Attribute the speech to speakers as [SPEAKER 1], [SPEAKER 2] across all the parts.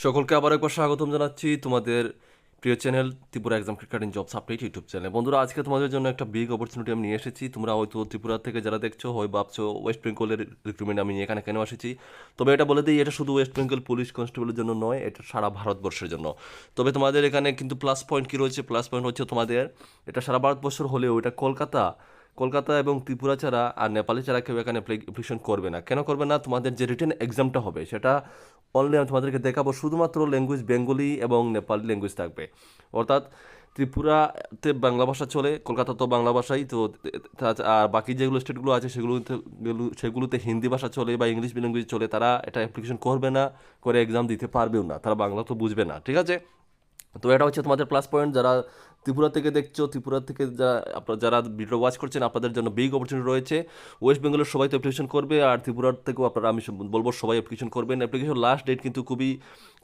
[SPEAKER 1] সকলকে আবার একবার স্বাগতম জানাচ্ছি তোমাদের প্রিয় channel Tripura exam cricket jobs update YouTube channel বন্ধুরা, আজকে তোমাদের জন্য একটা বিগ অপরচুনিটি আমি নিয়ে এসেছি। তোমরা হয়তো ত্রিপুরা থেকে যারা দেখছ, হয় ভাবছ ওয়েস্ট বেঙ্গলের রিক্রুটমেন্ট আমি এখানে কেন এসেছি? তবে এটা বলে দিই, এটা শুধু ওয়েস্ট বেঙ্গল পুলিশ কনস্টেবলের জন্য নয়, এটা সারা ভারতবর্ষের জন্য। তবে তোমাদের এখানে কিন্তু প্লাস পয়েন্ট কী রয়েছে? প্লাস পয়েন্ট হচ্ছে তোমাদের, এটা সারা ভারতবর্ষের হলেও এটা কলকাতা কলকাতা এবং ত্রিপুরা ছাড়া আর নেপালি ছাড়া কেউ এখানে অ্যাপ্লিকেশন করবে না। কেন করবে না? তোমাদের যে রিটেন এক্সামটা হবে, সেটা অনলি আমি তোমাদেরকে দেখাবো। শুধুমাত্র ল্যাঙ্গুয়েজ বেঙ্গলি এবং নেপালি ল্যাঙ্গুয়েজ থাকবে। অর্থাৎ ত্রিপুরাতে বাংলা ভাষা চলে, কলকাতা তো বাংলা ভাষাই, তো আর বাকি যেগুলো স্টেটগুলো আছে সেগুলোতে সেগুলোতে হিন্দি ভাষা চলে বা ইংলিশ ল্যাঙ্গুয়েজ চলে, তারা এটা অ্যাপ্লিকেশন করবে না, করে এক্সাম দিতে পারবেও না। তারা বাংলা তো বুঝবে না, ঠিক আছে? তো এটা হচ্ছে তোমাদের প্লাস পয়েন্ট যারা ত্রিপুরা থেকে দেখছ, ত্রিপুরা থেকে যারা আপনারা যারা ভিডিও ওয়াচ করছেন, আপনাদের জন্য বিগ অপরচুনিটি রয়েছে। ওয়েস্ট বেঙ্গলের সবাই তো অ্যাপ্লিকেশন করবে, আর ত্রিপুরার থেকেও আপনারা, আমি বলব, সবাই অ্যাপ্লিকেশন করবেন। অ্যাপ্লিকেশন লাস্ট ডেট কিন্তু খুবই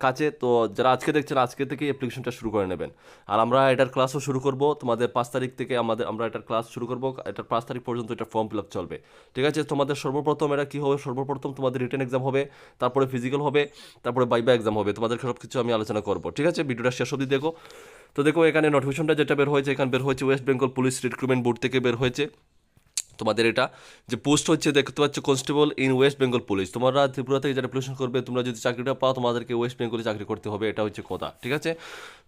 [SPEAKER 1] কাছে। তো যারা আজকে দেখছেন, আজকে থেকে অ্যাপ্লিকেশনটা শুরু করে নেবেন। আর আমরা এটার ক্লাসও শুরু করব। তোমাদের পাঁচ তারিখ থেকে আমাদের, আমরা এটার ক্লাস শুরু করব। এটার পাঁচ তারিখ পর্যন্ত এটা ফর্ম ফিল আপ চলবে। ঠিক আছে? তোমাদের সর্বপ্রথম এটা কী হবে? সর্বপ্রথম তোমাদের রিটেন এক্সাম হবে, তারপরে ফিজিক্যাল হবে, তারপরে বাইবা এক্সাম হবে। তোমাদের সব কিছু আমি আলোচনা করব। ঠিক আছে? ভিডিওটা শেষ অবধি দেখো। তো দেখো, এখানে নোটিফিকেশনটা যেটা বের হয়েছে, এখানে বের হয়েছে West Bengal police recruitment board থেকে বের হয়েছে। তোমাদের এটা, যে পোস্ট হচ্ছে, দেখতে পাচ্ছ constable in West Bengal police তোমরা ত্রিপুরা থেকে যারা অ্যাপ্লিকেশন করবে, তোমরা যদি চাকরিটা পাও, তোমাদেরকে ওয়েস্ট বেঙ্গলে চাকরি করতে হবে, এটা হচ্ছে কথা, ঠিক আছে?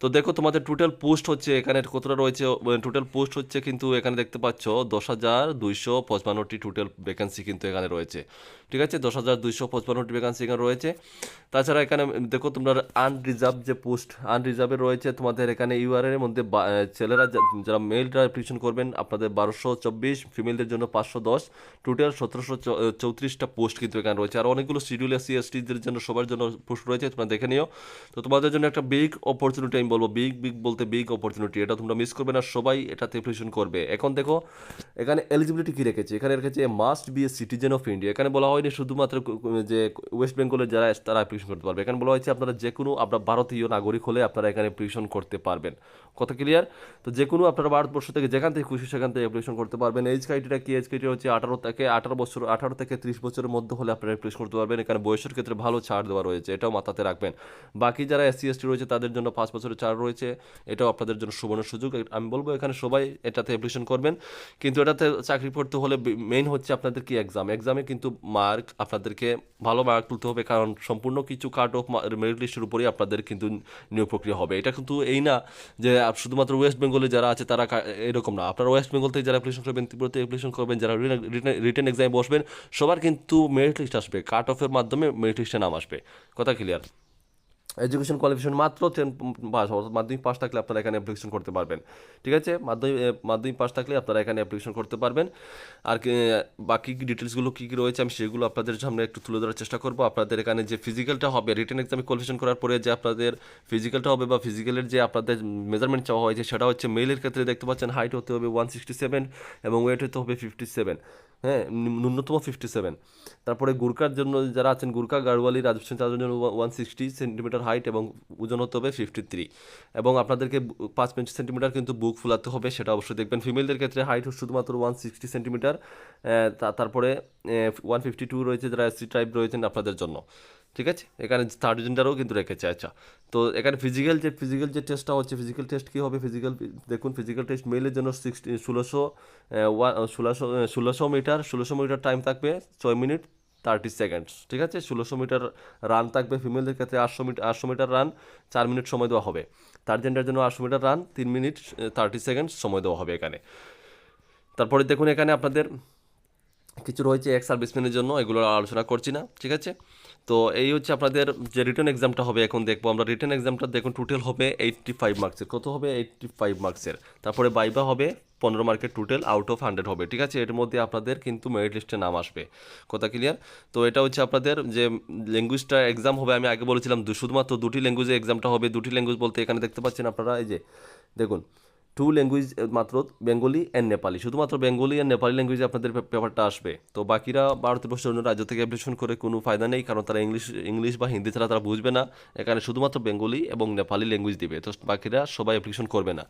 [SPEAKER 1] তো দেখো তোমাদের টোটাল পোস্ট হচ্ছে এখানে কতটা রয়েছে টোটাল পোস্ট হচ্ছে কিন্তু এখানে দেখতে পাচ্ছ, দশ হাজার দুইশো পঁচপান্নটি টোটাল ভ্যাকেন্সি কিন্তু এখানে রয়েছে, ঠিক আছে? দশ হাজার দুইশো পঁচপান্নটি ভ্যাকেন্সি এখানে রয়েছে। তাছাড়া এখানে দেখো তোমরা আনরিজার্ভ যে পোস্ট আনরিজার্ভে রয়েছে তোমাদের এখানে ইউআর এর মধ্যে ছেলেরা যারা মেলরা অ্যাপ্লিকেশন করবেন, আপনাদের বারোশো চব্বিশ ফিমেলদের জন্য পাঁচশো দশ। টোটাল সতেরোশো চৌত্রিশটা পোস্ট কিন্তু এখানে রয়েছে। আর অনেকগুলো শিডিউল এসসি এসটিদের জন্য, সবার জন্য পোস্ট রয়েছে, তোমরা দেখে নিও। তো তোমাদের জন্য একটা বিগ অপরচুনিটি আমি বলব বিগ বিগ বলতে বিগ অপরচুনিটি এটা তোমরা মিস করবে না, সবাই এটাতে অ্যাপ্লিকেশন করবে। এখন দেখো, এখানে এলিজিবিলিটি কী রেখেছে? এখানে রেখেছে must be a citizen of India এখানে বলা হয়নি শুধুমাত্র যে ওয়েস্ট বেঙ্গলের যারা তারা অ্যাপ্লিকেশন করতে পারবে। এখানে বলা হয়েছে আপনারা যে কোনো আপনার ভারতীয় নাগরিক হলে আপনারা এখানে অ্যাপ্লিকেশন করতে পারবেন। কথা ক্লিয়ার তো যে কোনো আপনারা ভারতবর্ষ থেকে যেখান থেকে খুশি, সেখান থেকে অ্যাপ্লিকেশন করতে পারবেন। এজ ক্রাইটেরিয়া কি এজ ক্রাইটেরিয়া হচ্ছে আঠারো থেকে আঠারো বছর, আঠারো থেকে ত্রিশ বছরের মধ্যে হলে আপনারা অ্যাপ্লিকেশন করতে পারবেন। এখানে বয়সের ক্ষেত্রে ভালো ছাড় দেওয়া রয়েছে, এটাও মাথাতে রাখবেন। বাকি যারা এসসি এসটি রয়েছে, তাদের জন্য পাঁচ বছরের ছাড় রয়েছে, এটাও আপনাদের জন্য সুবর্ণ সুযোগ। আমি বলব এখানে সবাই এটাতে অ্যাপ্লিকেশন করবেন। কিন্তু এটাতে চাকরি করতে হলে মেইন হচ্ছে আপনাদের কি এক্সাম এক্সামে কিন্তু মার্ক আপনাদেরকে ভালো মার্ক তুলতে হবে, কারণ সম্পূর্ণ কিছু কার্ড অফ মেরিট লিস্টের উপরেই আপনাদের কিন্তু নিয়োগ প্রক্রিয়া হবে। এটা কিন্তু এই না যে শুধুমাত্র ওয়েস্ট বেঙ্গলে যারা আছে, তারা এরকম না। আপনারা ওয়েস্ট বেঙ্গল থেকে যারা অ্যাপ্লিকেশন করবেন, ত্রিপুরাতে অ্যাপ্লিকেশন করবেন, যারা রিটার্ন এক্সামে বসবেন, সবার কিন্তু মেরিট লিস্ট আসবে কাট অফের মাধ্যমে মেরিট লিস্টে নাম আসবে। কথা ক্লিয়ার এডুকেশন কোয়ালিফিকেশন মাত্র টেন পাস অর্থাৎ মাধ্যমিক পাস থাকলে আপনারা এখানে অ্যাপ্লিকেশন করতে পারবেন। ঠিক আছে? মাধ্যমিক মাধ্যমিক পাস থাকলে আপনারা এখানে অ্যাপ্লিকেশন করতে পারবেন। আর কি, বাকি ডিটেলসগুলো কী কী রয়েছে আমি সেগুলো আপনাদের সামনে একটু তুলে ধরার চেষ্টা করব। আপনাদের এখানে যে ফিজিক্যালটা হবে রিটার্ন এক্সামে কোয়ালিফিকেশন করার পরে যে আপনাদের ফিজিক্যালটা হবে বা ফিজিক্যালের যে আপনাদের মেজারমেন্ট চাওয়া হয়েছে সেটা হচ্ছে মেলের ক্ষেত্রে দেখতে পাচ্ছেন হাইট হতে হবে ওয়ান সিক্সটি সেভেন এবং ওয়েট হতে হবে ফিফটি সেভেন হ্যাঁ ন্যূনতম ফিফটি সেভেন তারপরে গুরকার জন্য যারা আছেন গুরকা গাড়ওয়ালি রাজস্থান তাদের জন্য ওয়ান সিক্সটি সেন্টিমিটার হাইট এবং ওজন হতে হবে ফিফটি থ্রি এবং আপনাদেরকে পাঁচ পাঁচ সেন্টিমিটার কিন্তু বুক ফুলাতে হবে, সেটা অবশ্যই দেখবেন। ফিমেলদের ক্ষেত্রে হাইট শুধুমাত্র ওয়ান সিক্সটি সেন্টিমিটার তারপরে ওয়ান ফিফটি টু রয়েছে যারা এসসি টাইপ রয়েছেন আপনাদের জন্য, ঠিক আছে? এখানে থার্ড জেন্ডারও কিন্তু রেখেছে আচ্ছা। তো এখানে ফিজিক্যাল যে ফিজিক্যাল যে টেস্টটা হচ্ছে ফিজিক্যাল টেস্ট কী হবে? ফিজিক্যাল দেখুন ফিজিক্যাল টেস্ট মেলের জন্য সিক্সটি ষোলোশো ষোলোশো ষোলোশো মিটার ষোলোশো মিটার টাইম থাকবে, ছয় মিনিট থার্টি সেকেন্ডস ঠিক আছে? ষোলোশো মিটার রান থাকবে ফিমেলদের ক্ষেত্রে, আটশো মিটার আটশো মিটার রান চার মিনিট সময় দেওয়া হবে। তার জেন্ডার জন্য আটশো মিটার রান তিন মিনিট থার্টি সেকেন্ডস সময় দেওয়া হবে এখানে। তারপরে দেখুন এখানে আপনাদের কিছু রয়েছে এক্স সার্ভিসম্যানের জন্য, এগুলো আলোচনা করছি না, ঠিক আছে? তো এই হচ্ছে আপনাদের যে রিটার্ন এক্সামটা হবে, এখন দেখব আমরা রিটার্ন এক্সামটা দেখুন টোটাল হবে এইটটি ফাইভ মার্কসের কত হবে? এইটটি ফাইভ মার্কসের তারপরে বাইবা হবে পনেরো মার্কের টোটাল আউট অফ হান্ড্রেড হবে, ঠিক আছে? এর মধ্যে আপনাদের কিন্তু মেরিট লিস্টে নাম আসবে। কথা ক্লিয়ার তো এটা হচ্ছে আপনাদের যে ল্যাঙ্গুয়েজটা এক্সাম হবে, আমি আগে বলেছিলাম, শুধুমাত্র দুটি ল্যাঙ্গুয়েজে এক্সামটা হবে। দুটি ল্যাঙ্গুয়েজ বলতে এখানে দেখতে পাচ্ছেন আপনারা, এই যে, দেখুন টু ল্যাঙ্গুয়েজ মাত্র বেঙ্গলি অ্যান্ড নেপালি। শুধুমাত্র বেঙ্গলি অ্যান্ড নেপালি ল্যাঙ্গুয়েজে আপনাদের পেপারটা আসবে। তো বাকিরা ভারতবর্ষের অন্য রাজ্য থেকে অ্যাপ্লিকেশন করে কোনো ফায়দা নেই, কারণ তারা ইংলিশ ইংলিশ বা হিন্দি ছাড়া তারা বুঝবে না। এখানে শুধুমাত্র বেঙ্গলি এবং নেপালি ল্যাঙ্গুয়েজ দিবে। তো বাকিরা সবাই অ্যাপ্লিকেশন করবে না।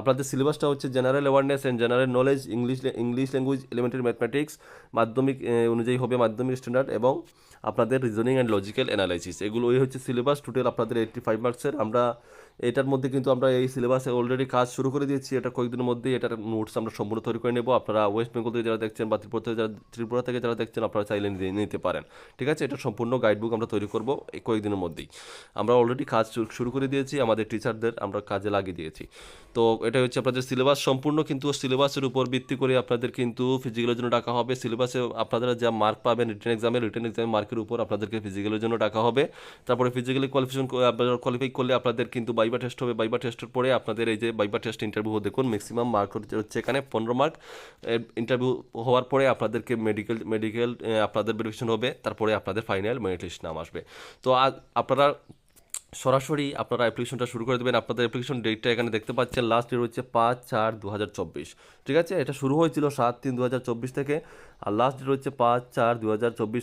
[SPEAKER 1] আপনাদের সিলেবাসটা হচ্ছে general awareness and general knowledge English English language elementary mathematics মাধ্যমিক অনুযায়ী হবে মাধ্যমিক স্ট্যান্ডার্ড এবং আপনাদের রিজনিং অ্যান্ড লজিক্যাল অ্যানালাইসিস এগুলো এই হচ্ছে সিলেবাস টোটাল আপনাদের এইটটি ফাইভ মার্কসের আমরা এটার মধ্যে কিন্তু আমরা এই সিলেবাসে অলরেডি কাজ শুরু করে দিয়েছি। এটা কয়েকদিনের মধ্যেই এটার নোটস আমরা সম্পূর্ণ তৈরি করে নেব। আপনারা ওয়েস্ট বেঙ্গল থেকে যারা দেখছেন বা ত্রিপুরা থেকে যারা ত্রিপুরা থেকে যারা দেখছেন, আপনারা চাইলে নিতে- পারেন। ঠিক আছে? এটা সম্পূর্ণ গাইডবুক আমরা তৈরি করব এই কয়েকদিনের মধ্যেই। আমরা অলরেডি কাজ শুরু করে দিয়েছি আমাদের টিচারদের আমরা কাজে লাগিয়ে দিয়েছি। তো এটা হচ্ছে আপনাদের সিলেবাস সম্পূর্ণ কিন্তু সিলেবাসের উপর ভিত্তি করে আপনাদের কিন্তু ফিজিক্যালের জন্য ডাকা হবে। সিলেবাসে আপনারা যা মার্ক পাবেন রিটেন এক্সামে রিটার্ন এক্সামে মার্কের উপর আপনাদেরকে ফিজিক্যালের জন্য ডাকা হবে। তারপরে ফিজিক্যালি কোয়ালিফিকেশন আপনারা কোয়ালিফাই করলে আপনাদের কিন্তু বাইবা টেস্ট হবে। বাইবা টেস্টের পরে আপনাদের এই যে বাইবা টেস্ট ইন্টারভিউ দেখুন ম্যাক্সিমাম মার্ক হচ্ছে এখানে পনেরো মার্ক ইন্টারভিউ হওয়ার পরে আপনাদেরকে মেডিকেল মেডিকেল আপনাদের ভেরিফিকেশন হবে। তারপরে আপনাদের ফাইনাল মেরিট লিস্ট নাম আসবে। তো আপনারা সরাসরি আপনারা অ্যাপ্লিকেশনটা শুরু করে দেবেন। আপনাদের অ্যাপ্লিকেশন ডেটটা এখানে দেখতে পাচ্ছেন। লাস্ট ডেট হচ্ছে পাঁচ চার দু ঠিক আছে? এটা শুরু হয়েছিল সাত তিন দু থেকে আর লাস্ট ডেট হচ্ছে পাঁচ চার দু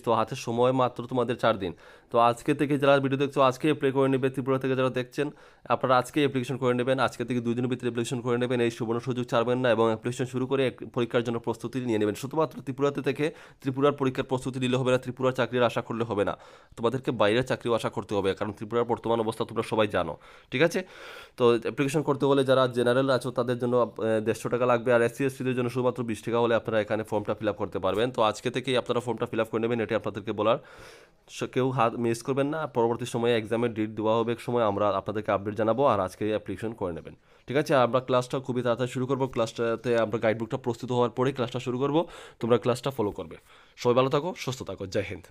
[SPEAKER 1] তো হাতে সময় মাত্র তোমাদের চার দিন। তো আজকে থেকে যারা ভিডিও দেখছ, আজকে অ্যাপ্লাই করে নেবে ত্রিপুরা থেকে যারা দেখছেন, আপনারা আজকে অ্যাপ্লিকেশন করে নেবেন। আজকে থেকে দুই দিনের ভিতরে অ্যাপ্লিকেশন করে নেবেন। এই সুবর্ণ সুযোগ ছাড়বেন না এবং অ্যাপ্লিকেশন শুরু করে পরীক্ষার জন্য প্রস্তুতি নিয়ে নেবেন। শুধুমাত্র ত্রিপুরাতে থেকে ত্রিপুরার পরীক্ষার প্রস্তুতি নিলে হবে না, ত্রিপুরার চাকরির আশা করলে হবে না। তোমাদেরকে বাইরের চাকরিও আশা করতে হবে। কারণ ত্রিপুরার বর্তমান অবস্থা তোমরা সবাই জানো, ঠিক আছে? তো অ্যাপ্লিকেশন করতে হলে যারা জেনারেল আছো, তাদের জন্য দেড়শো টাকা লাগবে আর এসসি এসটিদের জন্য শুধুমাত্র বিশ টাকা হলে আপনারা এখানে ফর্মটা ফিল আপ করতে পারবেন। তো আজকে থেকেই আপনারা ফর্মটা ফিল আপ করে নেবেন এটি আপনাদেরকে বলার। কেউ হাত মিস করবেন না, পরবর্তী সময়ে এক্সামের ডেট দেওয়া হবে এক সময়, আমরা আপনাদেরকে আপডেট জানাব আর আজকে অ্যাপ্লিকেশন করে নেবেন, ঠিক আছে? আমরা ক্লাসটা খুবই তাড়াতাড়ি শুরু করব ক্লাসটাতে আমরা গাইডবুকটা প্রস্তুত হওয়ার পরেই ক্লাসটা শুরু করব, তোমরা ক্লাসটা ফলো করবে। সবাই ভালো থাকো, সুস্থ থাকো, জয় হিন্দ।